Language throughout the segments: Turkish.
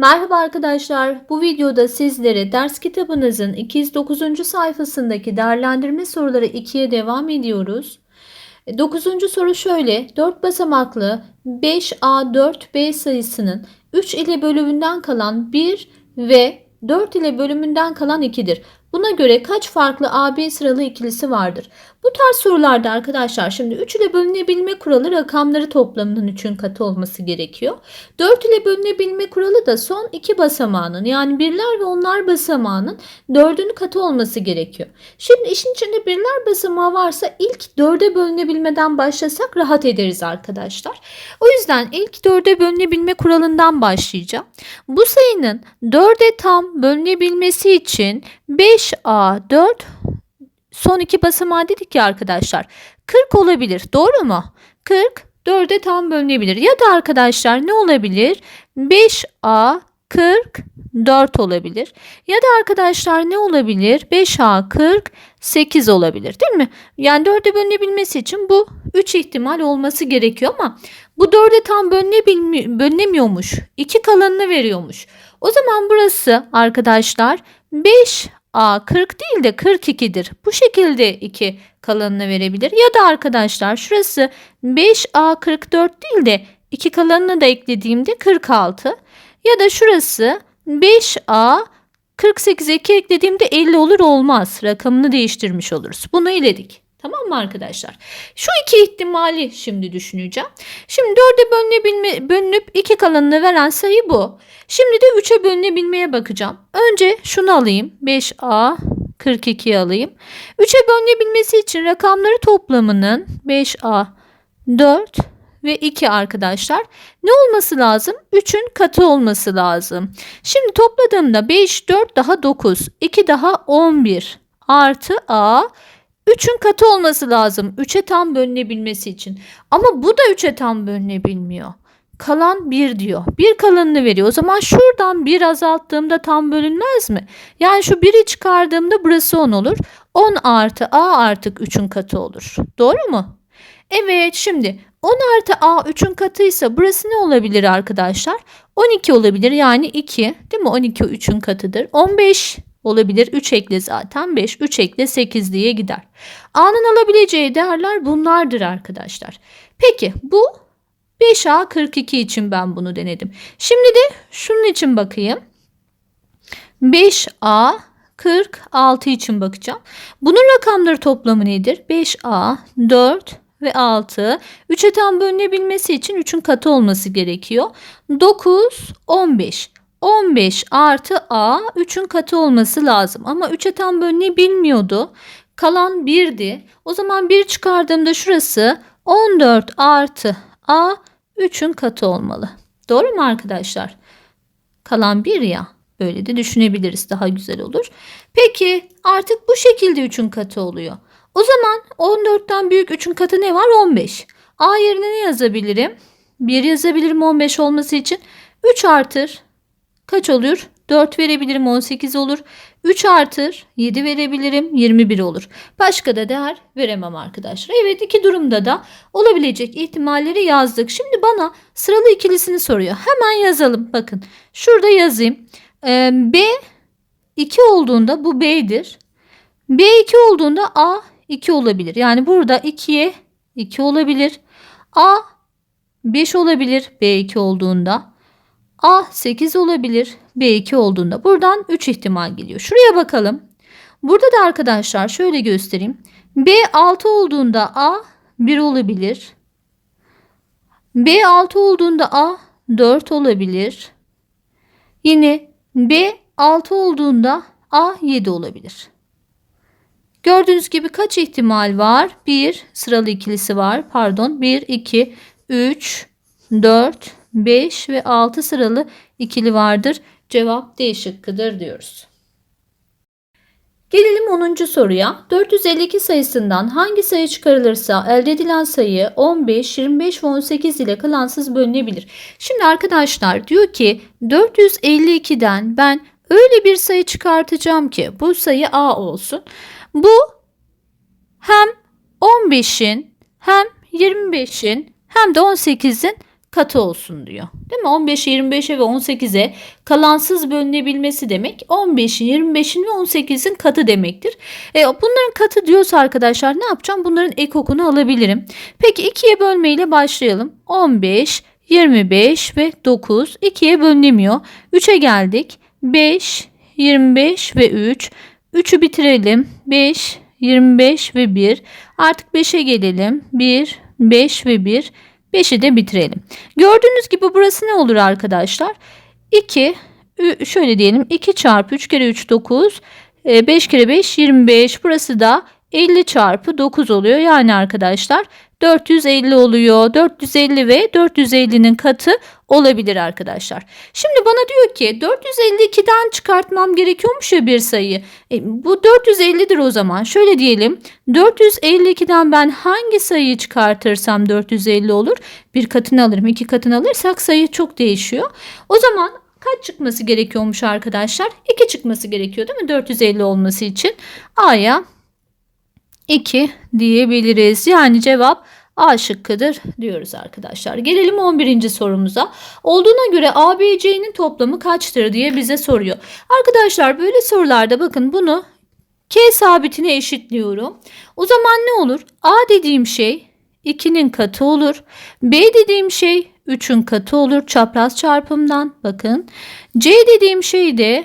Merhaba arkadaşlar. Bu videoda sizlere ders kitabınızın 209. sayfasındaki değerlendirme soruları 2'ye devam ediyoruz. 9. soru şöyle. 4 basamaklı 5A4B sayısının 3 ile bölümünden kalan 1 ve 4 ile bölümünden kalan 2'dir. Buna göre kaç farklı AB sıralı ikilisi vardır? Bu tarz sorularda arkadaşlar şimdi 3 ile bölünebilme kuralı rakamları toplamının 3'ün katı olması gerekiyor. 4 ile bölünebilme kuralı da son iki basamağının yani birler ve onlar basamağının dördünün katı olması gerekiyor. Şimdi işin içinde birler basamağı varsa ilk dörde bölünebilmeden başlasak rahat ederiz arkadaşlar. O yüzden ilk dörde bölünebilme kuralından başlayacağım. Bu sayının dörde tam bölünebilmesi için 5A4 son iki basamağı dedik ya arkadaşlar. 40 olabilir. Doğru mu? 40 4'e tam bölünebilir. Ya da arkadaşlar ne olabilir? 5A 44 olabilir. Ya da arkadaşlar ne olabilir? 5A 48 olabilir değil mi? Yani 4'e bölünebilmesi için bu 3 ihtimal olması gerekiyor ama bu 4'e tam bölünemiyormuş. 2 kalanını veriyormuş. O zaman burası arkadaşlar 5A 40 değil de 42'dir. Bu şekilde 2 kalanını verebilir. Ya da arkadaşlar şurası 5A 44 değil de 2 kalanını da eklediğimde 46. Ya da şurası 5A 48'e 2 eklediğimde 50 olur olmaz. Rakamını değiştirmiş oluruz. Bunu eledik. Tamam mı arkadaşlar? Şu iki ihtimali şimdi düşüneceğim. Şimdi 4'e bölünebilme, bölünüp 2 kalanını veren sayı bu. Şimdi de 3'e bölünebilmeye bakacağım. Önce şunu alayım. 5A 42'yi alayım. 3'e bölünebilmesi için rakamları toplamının 5A 4 ve 2 arkadaşlar. Ne olması lazım? 3'ün katı olması lazım. Şimdi topladığımda 5, 4 daha 9, 2 daha 11 artı A 3'ün katı olması lazım 3'e tam bölünebilmesi için. Ama bu da 3'e tam bölünebilmiyor. Kalan 1 diyor. 1 kalanını veriyor. O zaman şuradan 1 azalttığımda tam bölünmez mi? Yani şu 1'i çıkardığımda burası 10 olur. 10 artı A artık 3'ün katı olur. Doğru mu? Evet şimdi 10 artı A 3'ün katıysa burası ne olabilir arkadaşlar? 12 olabilir yani 2 değil mi? 12 3'ün katıdır. 15 olabilir. 3 ekle zaten 5. 3 ekle 8 diye gider. A'nın alabileceği değerler bunlardır arkadaşlar. Peki bu 5A 42 için ben bunu denedim. Şimdi de şunun için bakayım. 5A 46 için bakacağım. Bunun rakamları toplamı nedir? 5A 4 ve 6. 3'e tam bölünebilmesi için 3'ün katı olması gerekiyor. 9, 15. 15 artı A 3'ün katı olması lazım. Ama 3'e tam bölünebilmiyordu. Kalan 1'di. O zaman 1 çıkardığımda şurası 14 artı A 3'ün katı olmalı. Doğru mu arkadaşlar? Kalan 1 ya. Böyle de düşünebiliriz. Daha güzel olur. Peki artık bu şekilde 3'ün katı oluyor. O zaman 14'ten büyük 3'ün katı ne var? 15. A yerine ne yazabilirim? 1 yazabilirim 15 olması için. 3 artır. Kaç olur? 4 verebilirim 18 olur. 3 artır 7 verebilirim 21 olur. Başka da değer veremem arkadaşlar. Evet iki durumda da olabilecek ihtimalleri yazdık. Şimdi bana sıralı ikilisini soruyor. Hemen yazalım. Bakın şurada yazayım. Ee, B 2 olduğunda bu B'dir. B 2 olduğunda A 2 olabilir. Yani burada 2'ye 2 olabilir. A 5 olabilir B2 olduğunda. A 8 olabilir B2 olduğunda. Buradan 3 ihtimal geliyor. Şuraya bakalım. Burada da arkadaşlar şöyle göstereyim. B 6 olduğunda A 1 olabilir. B 6 olduğunda A 4 olabilir. Yine B 6 olduğunda A 7 olabilir. Gördüğünüz gibi kaç ihtimal var? 1 sıralı ikilisi var. Pardon 1, 2, 3, 4, 5 ve 6 sıralı ikili vardır. Cevap D şıkkıdır diyoruz. Gelelim 10. soruya. 452 sayısından hangi sayı çıkarılırsa elde edilen sayı 15, 25 ve 18 ile kalansız bölünebilir. Şimdi arkadaşlar diyor ki 452'den ben öyle bir sayı çıkartacağım ki bu sayı A olsun. Bu hem 15'in hem 25'in hem de 18'in katı olsun diyor. Değil mi? 15'e 25'e ve 18'e kalansız bölünebilmesi demek 15'in 25'in ve 18'in katı demektir. E, bunların katı diyorsa arkadaşlar ne yapacağım? Bunların ekokunu alabilirim. Peki 2'ye bölmeyle başlayalım. 15, 25 ve 9 2'ye bölünemiyor. 3'e geldik. 5, 25 ve 3. 3'ü bitirelim. 5, 25 ve 1. Artık 5'e gelelim. 1, 5 ve 1. 5'i de bitirelim. Gördüğünüz gibi burası ne olur arkadaşlar? 2, şöyle diyelim 2 çarpı 3 kere 3 9, 5 kere 5 25. Burası da 50 çarpı 9 oluyor. Yani arkadaşlar 450 oluyor. 450 ve 450'nin katı olabilir arkadaşlar. Şimdi bana diyor ki 452'den çıkartmam gerekiyormuş ya bir sayıyı. E, bu 450'dir o zaman. Şöyle diyelim. 452'den ben hangi sayıyı çıkartırsam 450 olur? Bir katını alırım. iki katını alırsak sayı çok değişiyor. O zaman kaç çıkması gerekiyormuş arkadaşlar? 2 çıkması gerekiyor değil mi? 450 olması için. A'ya 2 diyebiliriz. Yani cevap A şıkkıdır diyoruz arkadaşlar. Gelelim 11. sorumuza. Olduğuna göre A, B, C'nin toplamı kaçtır diye bize soruyor. Arkadaşlar böyle sorularda bakın bunu K sabitine eşitliyorum. O zaman ne olur? A dediğim şey 2'nin katı olur. B dediğim şey 3'ün katı olur çapraz çarpımdan. Bakın. C dediğim şey de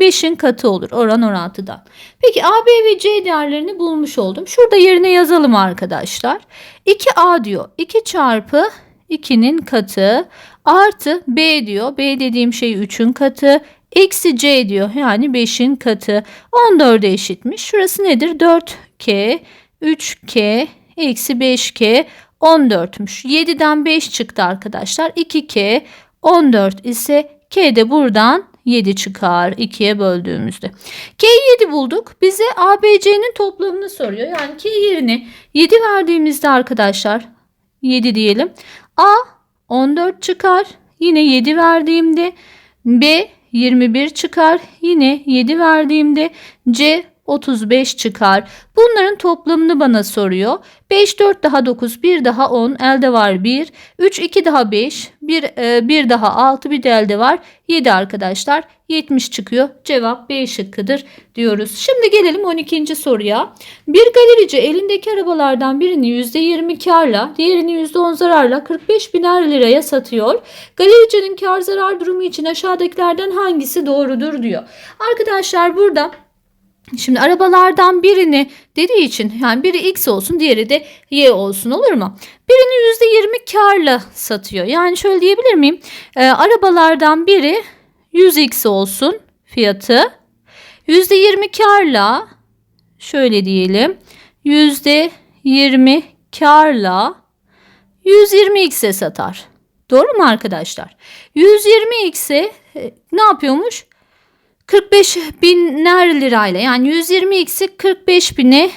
5'in katı olur oran orantıdan. Peki A, B ve C değerlerini bulmuş oldum. Şurada yerine yazalım arkadaşlar. 2A diyor. 2 çarpı 2'nin katı artı B diyor. B dediğim şey 3'ün katı. Eksi C diyor. Yani 5'in katı. 14'e eşitmiş. Şurası nedir? 4K, 3K, eksi 5K, 14'müş. 7'den 5 çıktı arkadaşlar. 2K, 14 ise K de buradan 7 çıkar 2'ye böldüğümüzde. K'yi 7 bulduk. Bize ABC'nin toplamını soruyor. Yani K yerine 7 verdiğimizde arkadaşlar 7 diyelim. A 14 çıkar. Yine 7 verdiğimde B 21 çıkar. Yine 7 verdiğimde C 35 çıkar. Bunların toplamını bana soruyor. 5, 4 daha 9, 1 daha 10, elde var 1. 3, 2 daha 5, 1, 1 daha 6, bir de elde var 7 arkadaşlar. 70 çıkıyor. Cevap B şıkkıdır diyoruz. Şimdi gelelim 12. soruya. Bir galerici elindeki arabalardan birini %20 karla, diğerini %10 zararla 45 biner liraya satıyor. Galericinin kar zarar durumu için aşağıdakilerden hangisi doğrudur diyor. Arkadaşlar burada Şimdi arabalardan birini dediği için yani biri X olsun diğeri de Y olsun olur mu? Birini %20 karla satıyor. Yani şöyle diyebilir miyim? Ee, arabalardan biri 100X olsun fiyatı. %20 karla şöyle diyelim %20 karla 120X'e satar. Doğru mu arkadaşlar? 120X'e e, ne yapıyormuş? 45 biner lirayla yani 120 x'i 45 bine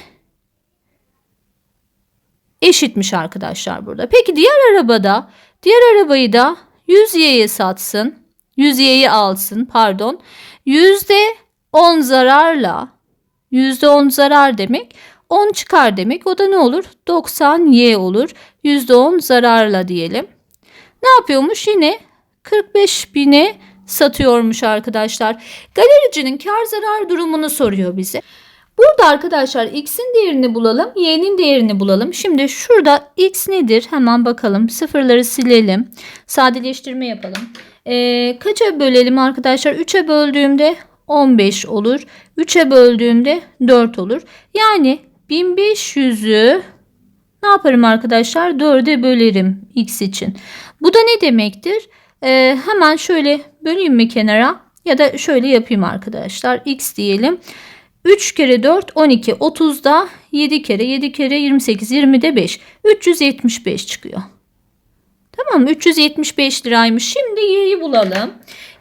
eşitmiş arkadaşlar burada. Peki diğer arabada diğer arabayı da 100 y'ye satsın. 100 y'yi alsın pardon. %10 zararla %10 zarar demek 10 çıkar demek. O da ne olur? 90 y olur. %10 zararla diyelim. Ne yapıyormuş? Yine 45 bine satıyormuş arkadaşlar. Galericinin kar zarar durumunu soruyor bize. Burada arkadaşlar x'in değerini bulalım, y'nin değerini bulalım. Şimdi şurada x nedir? Hemen bakalım. Sıfırları silelim. Sadeleştirme yapalım. Ee, kaça bölelim arkadaşlar? 3'e böldüğümde 15 olur. 3'e böldüğümde 4 olur. Yani 1500'ü ne yaparım arkadaşlar? 4'e bölerim x için. Bu da ne demektir? Ee, hemen şöyle böleyim mi kenara ya da şöyle yapayım arkadaşlar. X diyelim. 3 kere 4 12 30'da 7 kere 7 kere 28 20'de 5 375 çıkıyor. Tamam 375 liraymış. Şimdi y'yi bulalım.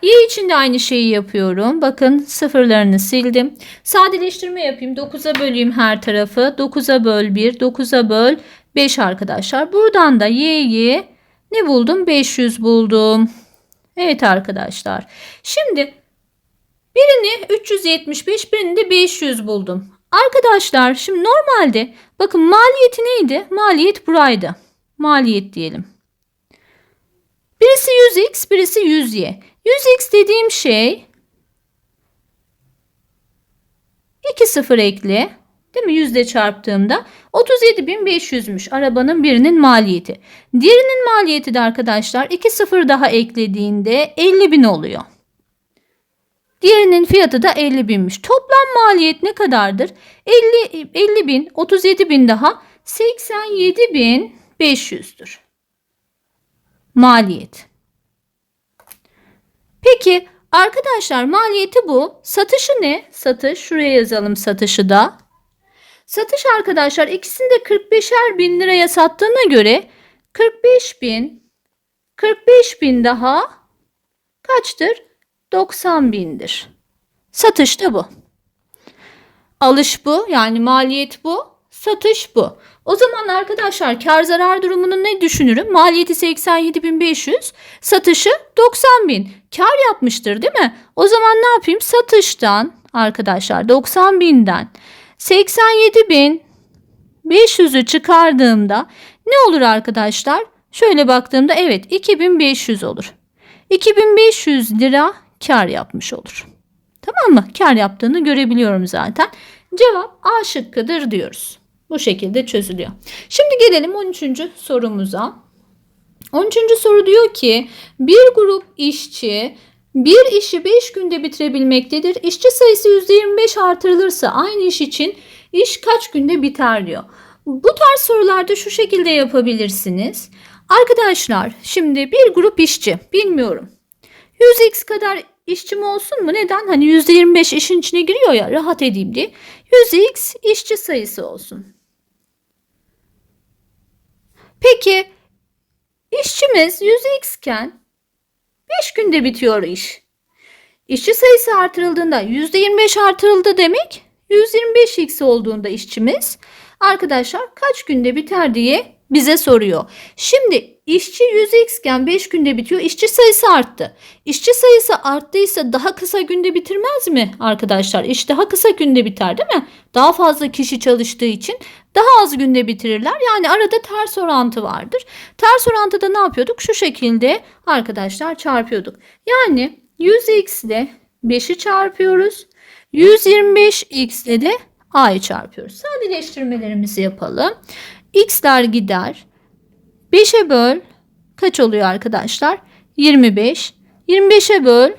Y için de aynı şeyi yapıyorum. Bakın sıfırlarını sildim. Sadeleştirme yapayım. 9'a böleyim her tarafı. 9'a böl 1, 9'a böl 5 arkadaşlar. Buradan da y'yi ne buldum? 500 buldum. Evet arkadaşlar. Şimdi birini 375 birini de 500 buldum. Arkadaşlar şimdi normalde bakın maliyeti neydi? Maliyet buraydı. Maliyet diyelim. Birisi 100x, birisi 100y. 100x dediğim şey 2 sıfır ekle. Değil mi? Yüzde çarptığımda 37.500'müş arabanın birinin maliyeti. Diğerinin maliyeti de arkadaşlar 2 sıfır daha eklediğinde 50.000 oluyor. Diğerinin fiyatı da 50 binmiş. Toplam maliyet ne kadardır? 50, 50 bin, 37 bin daha 87 bin 500'dür. Maliyet. Peki arkadaşlar maliyeti bu. Satışı ne? Satış şuraya yazalım satışı da. Satış arkadaşlar ikisini de 45'er bin liraya sattığına göre 45 bin 45 bin daha kaçtır? 90 bindir. Satış da bu. Alış bu yani maliyet bu. Satış bu. O zaman arkadaşlar kar zarar durumunu ne düşünürüm? Maliyeti 87.500, satışı 90.000. Kar yapmıştır değil mi? O zaman ne yapayım? Satıştan arkadaşlar 90.000'den 87.500'ü çıkardığımda ne olur arkadaşlar? Şöyle baktığımda evet 2500 olur. 2500 lira kar yapmış olur. Tamam mı? Kar yaptığını görebiliyorum zaten. Cevap A şıkkıdır diyoruz. Bu şekilde çözülüyor. Şimdi gelelim 13. sorumuza. 13. soru diyor ki bir grup işçi bir işi 5 günde bitirebilmektedir. İşçi sayısı %25 artırılırsa aynı iş için iş kaç günde biter diyor. Bu tarz sorularda şu şekilde yapabilirsiniz. Arkadaşlar şimdi bir grup işçi bilmiyorum 100x kadar işçim olsun mu? Neden? Hani %25 işin içine giriyor ya rahat edeyim diye. 100x işçi sayısı olsun. Peki işçimiz 100x iken 5 günde bitiyor iş. İşçi sayısı artırıldığında %25 artırıldı demek 125x olduğunda işçimiz arkadaşlar kaç günde biter diye bize soruyor. Şimdi işçi 100x iken 5 günde bitiyor. İşçi sayısı arttı. İşçi sayısı arttıysa daha kısa günde bitirmez mi arkadaşlar? İş daha kısa günde biter değil mi? Daha fazla kişi çalıştığı için daha az günde bitirirler. Yani arada ters orantı vardır. Ters orantıda ne yapıyorduk? Şu şekilde arkadaşlar çarpıyorduk. Yani 100x ile 5'i çarpıyoruz. 125x ile de a'yı çarpıyoruz. Sadeleştirmelerimizi yapalım. X'ler gider. 5'e böl kaç oluyor arkadaşlar? 25. 25'e böl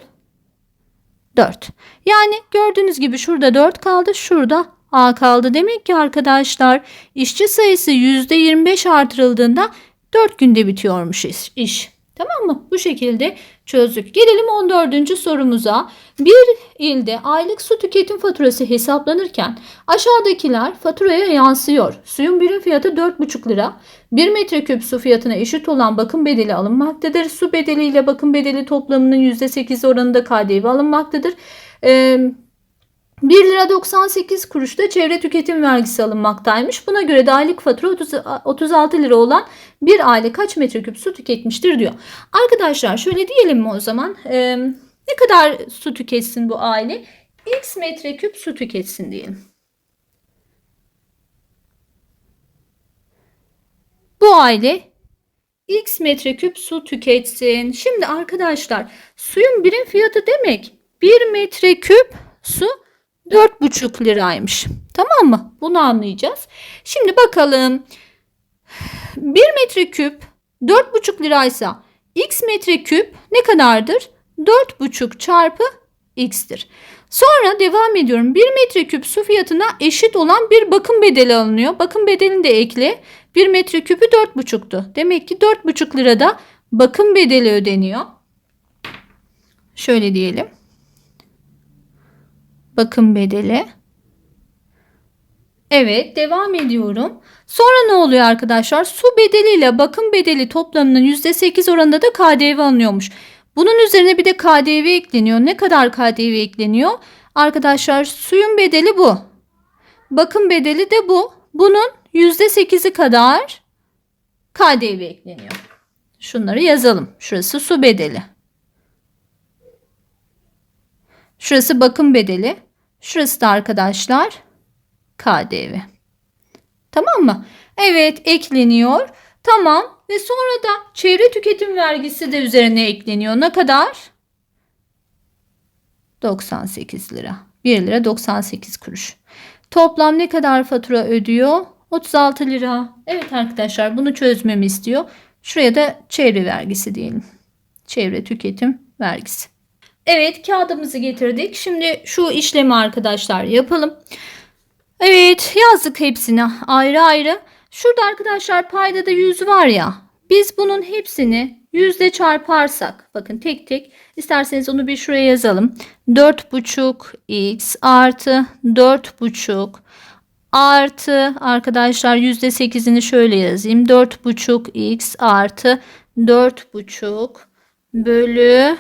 4. Yani gördüğünüz gibi şurada 4 kaldı. Şurada A kaldı. Demek ki arkadaşlar işçi sayısı %25 artırıldığında 4 günde bitiyormuş iş. Tamam mı? Bu şekilde çözdük. Gelelim 14. sorumuza. Bir ilde aylık su tüketim faturası hesaplanırken aşağıdakiler faturaya yansıyor. Suyun birim fiyatı 4,5 lira. 1 metreküp su fiyatına eşit olan bakım bedeli alınmaktadır. Su bedeli ile bakım bedeli toplamının %8 oranında KDV alınmaktadır. Ee, 1 lira 98 kuruş da çevre tüketim vergisi alınmaktaymış. Buna göre de aylık fatura 30, 36 lira olan bir aile kaç metreküp su tüketmiştir diyor. Arkadaşlar şöyle diyelim mi o zaman? Ee, ne kadar su tüketsin bu aile? X metreküp su tüketsin diyelim. Bu aile X metreküp su tüketsin. Şimdi arkadaşlar suyun birim fiyatı demek 1 metreküp su 4,5 liraymış. Tamam mı? Bunu anlayacağız. Şimdi bakalım. 1 metreküp 4,5 liraysa x metreküp ne kadardır? 4,5 çarpı x'tir. Sonra devam ediyorum. 1 metreküp su fiyatına eşit olan bir bakım bedeli alınıyor. Bakım bedelini de ekle. 1 metreküpü 4,5'tu. Demek ki 4,5 lirada bakım bedeli ödeniyor. Şöyle diyelim bakım bedeli. Evet devam ediyorum. Sonra ne oluyor arkadaşlar? Su bedeli ile bakım bedeli toplamının %8 oranında da KDV alınıyormuş. Bunun üzerine bir de KDV ekleniyor. Ne kadar KDV ekleniyor? Arkadaşlar suyun bedeli bu. Bakım bedeli de bu. Bunun %8'i kadar KDV ekleniyor. Şunları yazalım. Şurası su bedeli. Şurası bakım bedeli. Şurası da arkadaşlar KDV. Tamam mı? Evet ekleniyor. Tamam. ve sonra da çevre tüketim vergisi de üzerine ekleniyor. Ne kadar? 98 lira. 1 lira 98 kuruş. Toplam ne kadar fatura ödüyor? 36 lira. Evet arkadaşlar bunu çözmemi istiyor. Şuraya da çevre vergisi diyelim. Çevre tüketim vergisi. Evet kağıdımızı getirdik. Şimdi şu işlemi arkadaşlar yapalım. Evet yazdık hepsini ayrı ayrı. Şurada arkadaşlar payda da 100 var ya. Biz bunun hepsini yüzde çarparsak. Bakın tek tek isterseniz onu bir şuraya yazalım. 4,5 x artı 4,5 artı arkadaşlar yüzde sekizini şöyle yazayım. 4,5 x artı 4,5 bölü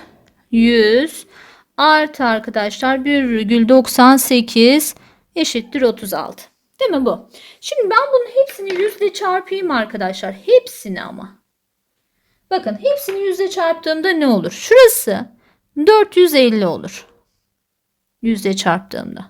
100 artı arkadaşlar 1,98 eşittir 36. Değil mi bu? Şimdi ben bunun hepsini yüzle çarpayım arkadaşlar. Hepsini ama. Bakın hepsini yüzle çarptığımda ne olur? Şurası 450 olur. Yüzle çarptığımda.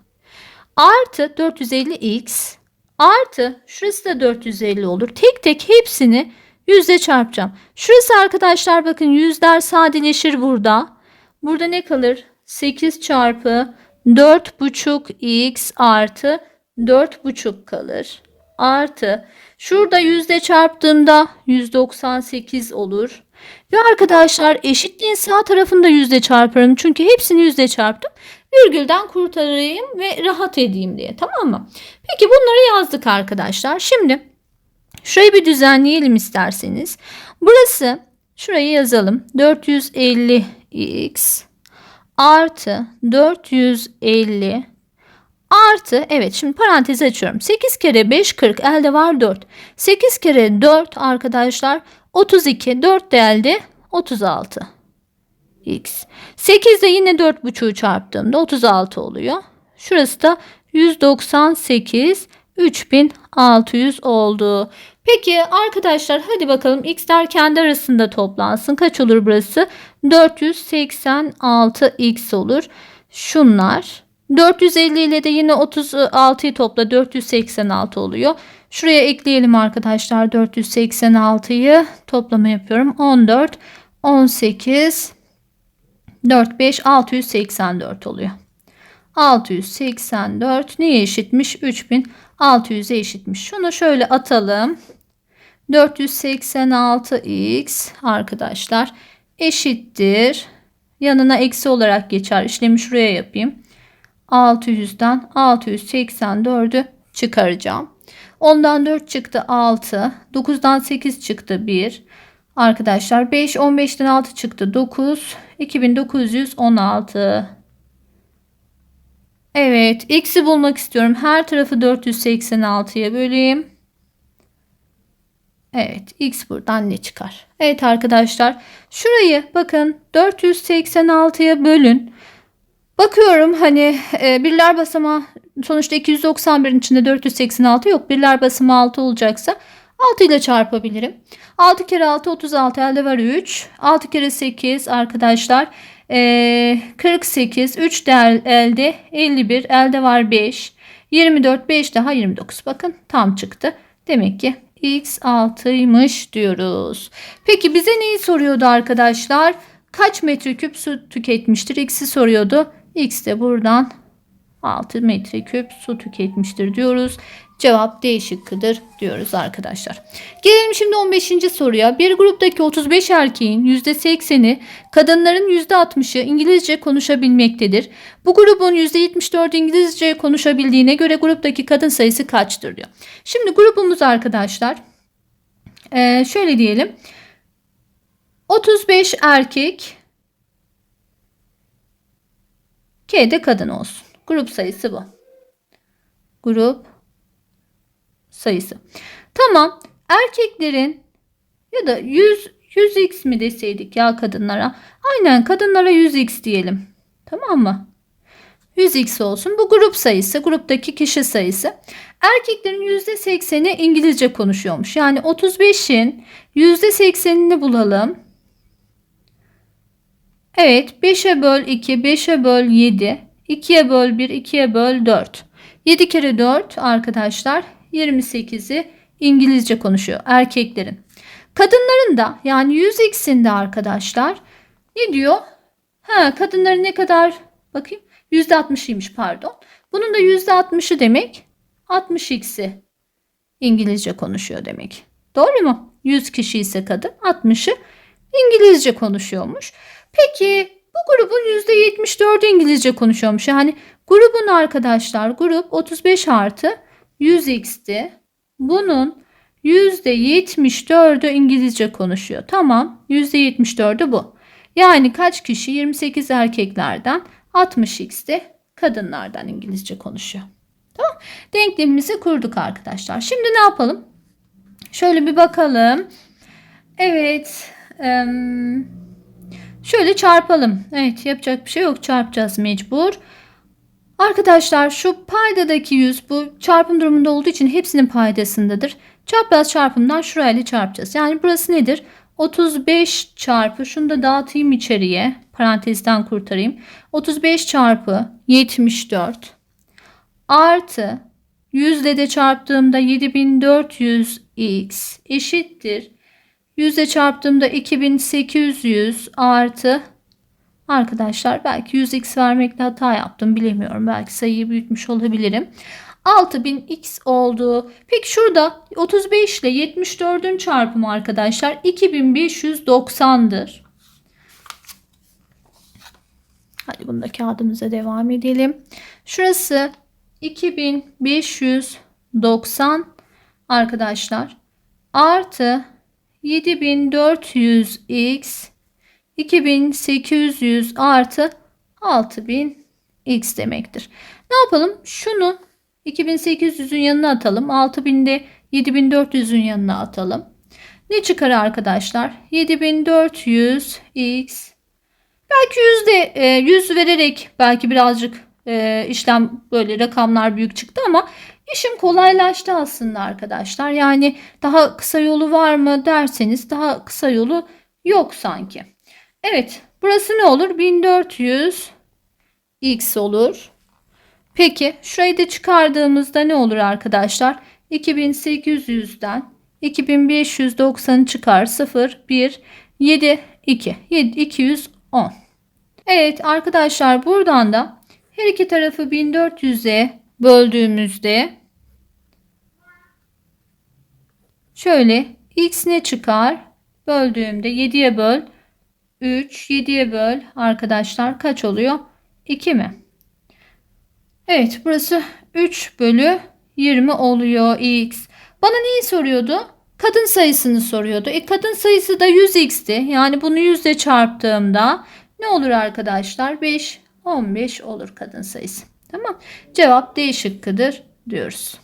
Artı 450x artı şurası da 450 olur. Tek tek hepsini yüzle çarpacağım. Şurası arkadaşlar bakın yüzler sadeleşir burada. Burada ne kalır? 8 çarpı 4,5x artı 4,5 kalır. Artı şurada yüzde çarptığımda 198 olur. Ve arkadaşlar eşitliğin sağ tarafında yüzde çarparım. Çünkü hepsini yüzde çarptım. Virgülden kurtarayım ve rahat edeyim diye. Tamam mı? Peki bunları yazdık arkadaşlar. Şimdi şurayı bir düzenleyelim isterseniz. Burası şurayı yazalım. 450x artı 450 artı evet şimdi parantez açıyorum. 8 kere 5 40 elde var 4. 8 kere 4 arkadaşlar 32 4 de elde 36 x. 8 de yine 4,5'u çarptığımda 36 oluyor. Şurası da 198 3600 oldu. Peki arkadaşlar hadi bakalım x'ler kendi arasında toplansın. Kaç olur burası? 486x olur. Şunlar 450 ile de yine 36'yı topla 486 oluyor. Şuraya ekleyelim arkadaşlar 486'yı toplama yapıyorum. 14, 18, 4, 5, 684 oluyor. 684 neye eşitmiş? 3600'e eşitmiş. Şunu şöyle atalım. 486x arkadaşlar eşittir. Yanına eksi olarak geçer. İşlemi şuraya yapayım. 600'den 684'ü çıkaracağım. Ondan 4 çıktı 6. 9'dan 8 çıktı 1. Arkadaşlar 5 15'ten 6 çıktı 9. 2916. Evet x'i bulmak istiyorum. Her tarafı 486'ya böleyim. Evet x buradan ne çıkar? Evet arkadaşlar şurayı bakın 486'ya bölün. Bakıyorum hani e, birler basamağı sonuçta 291'in içinde 486 yok. Birler basamağı 6 olacaksa 6 ile çarpabilirim. 6 kere 6 36 elde var 3. 6 kere 8 arkadaşlar e, 48. 3 de elde 51 elde var 5. 24 5 daha 29 bakın tam çıktı. Demek ki x 6'ymış diyoruz. Peki bize neyi soruyordu arkadaşlar? Kaç metreküp su tüketmiştir? X'i soruyordu. X de buradan 6 metreküp su tüketmiştir diyoruz. Cevap D şıkkıdır diyoruz arkadaşlar. Gelelim şimdi 15. soruya. Bir gruptaki 35 erkeğin %80'i kadınların %60'ı İngilizce konuşabilmektedir. Bu grubun %74 İngilizce konuşabildiğine göre gruptaki kadın sayısı kaçtır diyor. Şimdi grubumuz arkadaşlar ee, şöyle diyelim. 35 erkek K'de kadın olsun. Grup sayısı bu. Grup sayısı. Tamam. Erkeklerin ya da 100 100x mi deseydik ya kadınlara? Aynen kadınlara 100x diyelim. Tamam mı? 100x olsun. Bu grup sayısı, gruptaki kişi sayısı. Erkeklerin %80'i İngilizce konuşuyormuş. Yani 35'in %80'ini bulalım. Evet 5'e böl 2, 5'e böl 7, 2'ye böl 1, 2'ye böl 4. 7 kere 4 arkadaşlar 28'i İngilizce konuşuyor erkeklerin. Kadınların da yani 100x'in de arkadaşlar ne diyor? Ha, kadınların ne kadar bakayım %60'ıymış pardon. Bunun da %60'ı demek 60x'i İngilizce konuşuyor demek. Doğru mu? 100 kişi ise kadın 60'ı İngilizce konuşuyormuş. Peki bu grubun %74'ü İngilizce konuşuyormuş. Yani grubun arkadaşlar grup 35 artı 100x'ti. Bunun %74'ü İngilizce konuşuyor. Tamam %74'ü bu. Yani kaç kişi 28 erkeklerden 60x'te kadınlardan İngilizce konuşuyor. Tamam. Denklemimizi kurduk arkadaşlar. Şimdi ne yapalım? Şöyle bir bakalım. Evet. Şöyle çarpalım. Evet yapacak bir şey yok. Çarpacağız mecbur. Arkadaşlar şu paydadaki 100 bu çarpım durumunda olduğu için hepsinin paydasındadır. Çapraz çarpımdan şurayla çarpacağız. Yani burası nedir? 35 çarpı şunu da dağıtayım içeriye. Parantezden kurtarayım. 35 çarpı 74 artı 100 ile de çarptığımda 7400x eşittir. 100 ile çarptığımda 2800 artı arkadaşlar belki 100x vermekle hata yaptım bilemiyorum. Belki sayıyı büyütmüş olabilirim. 6000x oldu. Peki şurada 35 ile 74'ün çarpımı arkadaşlar 2590'dır. Hadi bunu da kağıdımıza devam edelim. Şurası 2590 arkadaşlar artı 7400x 2800 artı 6000x demektir. Ne yapalım? Şunu 2800'ün yanına atalım. 6000'de 7400'ün yanına atalım. Ne çıkar arkadaşlar? 7400x belki yüzde 100 vererek belki birazcık e, işlem böyle rakamlar büyük çıktı ama işim kolaylaştı aslında arkadaşlar. Yani daha kısa yolu var mı derseniz daha kısa yolu yok sanki. Evet burası ne olur? 1400 x olur. Peki şurayı da çıkardığımızda ne olur arkadaşlar? 2800'den 2590 çıkar 0 1 7 2 7 210. Evet arkadaşlar buradan da her iki tarafı 1400'e böldüğümüzde şöyle x ne çıkar? Böldüğümde 7'ye böl 3 7'ye böl arkadaşlar kaç oluyor? 2 mi? Evet burası 3 bölü 20 oluyor x. Bana neyi soruyordu? Kadın sayısını soruyordu. E kadın sayısı da 100x'ti. Yani bunu 100 ile çarptığımda ne olur arkadaşlar? 5 15 olur kadın sayısı. Tamam. Cevap D şıkkıdır diyoruz.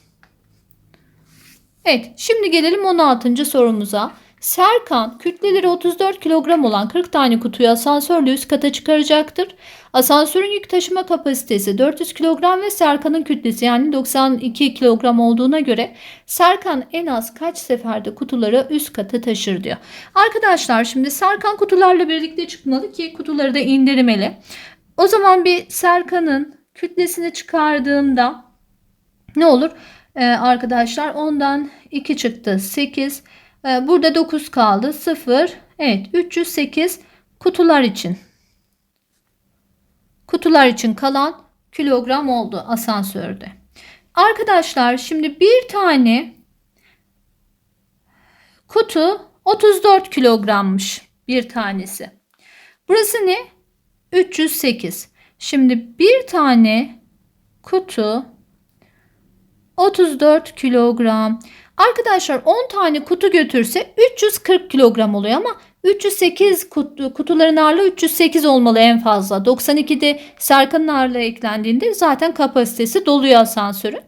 Evet şimdi gelelim 16. sorumuza. Serkan kütleleri 34 kilogram olan 40 tane kutuyu asansörle üst kata çıkaracaktır. Asansörün yük taşıma kapasitesi 400 kilogram ve Serkan'ın kütlesi yani 92 kilogram olduğuna göre Serkan en az kaç seferde kutuları üst kata taşır diyor. Arkadaşlar şimdi Serkan kutularla birlikte çıkmalı ki kutuları da indirmeli. O zaman bir Serkan'ın kütlesini çıkardığımda ne olur? Ee, arkadaşlar ondan 2 çıktı 8. Ee, burada 9 kaldı 0. Evet 308 kutular için. Kutular için kalan kilogram oldu asansörde. Arkadaşlar şimdi bir tane kutu 34 kilogrammış bir tanesi. Burası ne? 308. Şimdi bir tane kutu 34 kilogram. Arkadaşlar 10 tane kutu götürse 340 kilogram oluyor ama 308 kutu, kutuların ağırlığı 308 olmalı en fazla. 92'de Serkan'ın ağırlığı eklendiğinde zaten kapasitesi doluyor asansörün.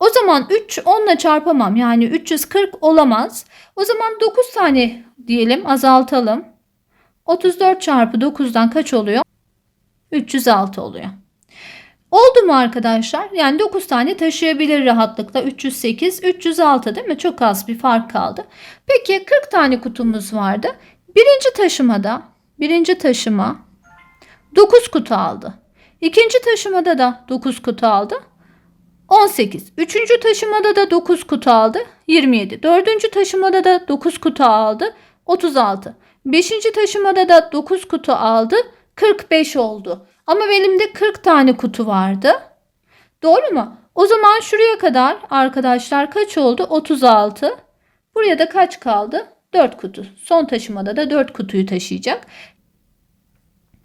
O zaman 3 10 ile çarpamam. Yani 340 olamaz. O zaman 9 tane diyelim azaltalım. 34 çarpı 9'dan kaç oluyor? 306 oluyor. Oldu mu arkadaşlar? Yani 9 tane taşıyabilir rahatlıkla. 308, 306 değil mi? Çok az bir fark kaldı. Peki 40 tane kutumuz vardı. Birinci taşımada, birinci taşıma 9 kutu aldı. İkinci taşımada da 9 kutu aldı. 18. Üçüncü taşımada da 9 kutu aldı. 27. Dördüncü taşımada da 9 kutu aldı. 36. Beşinci taşımada da 9 kutu aldı. 45 oldu. Ama elimde 40 tane kutu vardı. Doğru mu? O zaman şuraya kadar arkadaşlar kaç oldu? 36. Buraya da kaç kaldı? 4 kutu. Son taşımada da 4 kutuyu taşıyacak.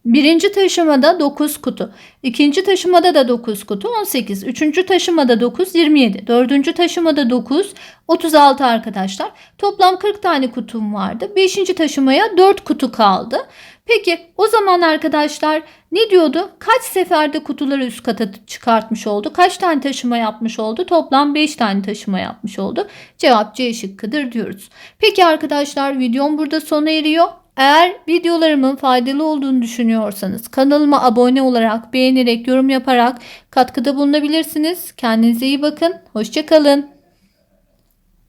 Birinci taşımada 9 kutu. ikinci taşımada da 9 kutu 18. Üçüncü taşımada 9 27. Dördüncü taşımada 9 36 arkadaşlar. Toplam 40 tane kutum vardı. Beşinci taşımaya 4 kutu kaldı. Peki o zaman arkadaşlar ne diyordu? Kaç seferde kutuları üst kata çıkartmış oldu? Kaç tane taşıma yapmış oldu? Toplam 5 tane taşıma yapmış oldu. Cevap C şıkkıdır diyoruz. Peki arkadaşlar videom burada sona eriyor. Eğer videolarımın faydalı olduğunu düşünüyorsanız kanalıma abone olarak, beğenerek, yorum yaparak katkıda bulunabilirsiniz. Kendinize iyi bakın. Hoşçakalın.